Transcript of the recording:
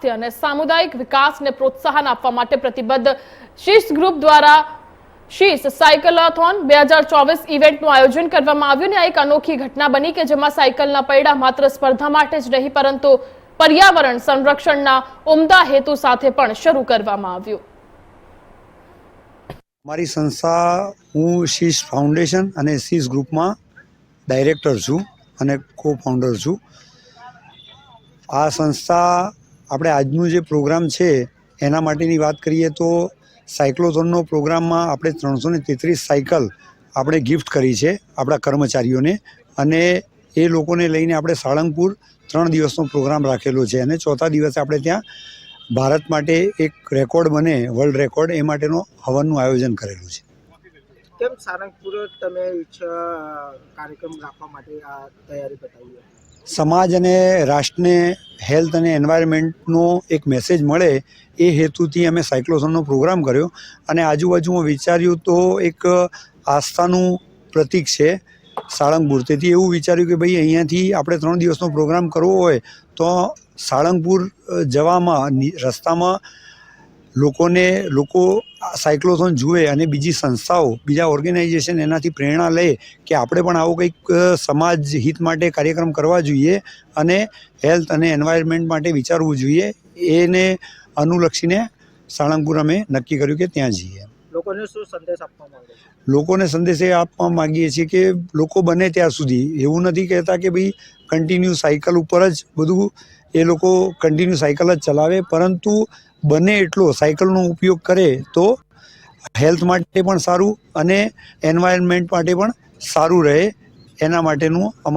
સ્વાસ્થ્ય અને સામુદાયિક વિકાસને પ્રોત્સાહન આપવા માટે પ્રતિબદ્ધ શીર્ષ ગ્રુપ દ્વારા શીર્ષ સાયકલોથોન બે હજાર ચોવીસ ઇવેન્ટનું આયોજન કરવામાં આવ્યું ને આ એક અનોખી ઘટના બની કે જેમાં સાયકલના પૈડા માત્ર સ્પર્ધા માટે જ નહીં, પરંતુ પર્યાવરણ સંરક્ષણના ઉમદા હેતુ સાથે પણ શરૂ કરવામાં આવ્યું. મારી સંસ્થા, હું શીશ ફાઉન્ડેશન અને શીશ ગ્રુપમાં ડાયરેક્ટર છું અને કો ફાઉન્ડર છું. આ સંસ્થા આપણે આજનું જે પ્રોગ્રામ છે એના માટેની વાત કરીએ તો સાયક્લોથોનનો પ્રોગ્રામમાં આપણે ત્રણસો ને તેત્રીસ સાયકલ આપણે ગિફ્ટ કરી છે આપણા કર્મચારીઓને. અને એ લોકોને લઈને આપણે સાળંગપુર ત્રણ દિવસનો પ્રોગ્રામ રાખેલો છે અને ચોથા દિવસે આપણે ત્યાં ભારત માટે એક રેકોર્ડ બને વર્લ્ડ રેકોર્ડ એ માટેનો હવનનું આયોજન કરેલું છે. કેમ સારંગપુર તમે કાર્યક્રમ રાખવા માટે આ તૈયારી બતાવી? સમાજ અને રાષ્ટ્રને હેલ્થ અને એન્વાયરમેન્ટનો એક મેસેજ મળે એ હેતુથી અમે સાયક્લોથોનનો પ્રોગ્રામ કર્યો. અને આજુબાજુમાં વિચાર્યું તો એક આસ્થાનું પ્રતીક છે સાળંગપુર તેથી એવું વિચાર્યું કે ભાઈ અહીંયાથી આપણે ત્રણ દિવસનો પ્રોગ્રામ કરવો હોય તો સાળંગપુર જવામાં, રસ્તામાં લોકોને લોકો આ સાયક્લોથોન જુએ અને બીજી સંસ્થાઓ બીજા ઓર્ગેનાઇઝેશન એનાથી પ્રેરણા લે કે આપણે પણ આવો કંઈક સમાજ હિત માટે કાર્યક્રમ કરવા જોઈએ અને હેલ્થ અને એન્વાયરમેન્ટ માટે વિચારવું જોઈએ. એને અનુલક્ષીને સાળંગપુર અમે નક્કી કર્યું કે ત્યાં જઈએ. લોકોને શું સંદેશ આપવા માંગે લોકોને સંદેશ એ આપવા માગીએ છીએ કે લોકો બને ત્યાં સુધી. એવું નથી કહેતા કે ભાઈ કન્ટિન્યુ સાયકલ ઉપર જ બધું એ લોકો કન્ટિન્યુ સાયકલ જ ચલાવે. પરંતુ બને એટલો સાયકલનો ઉપયોગ કરે તો હેલ્થ માટે પણ સારું અને એન્વાયરમેન્ટ માટે પણ સારું રહે. એના માટેનું અમારું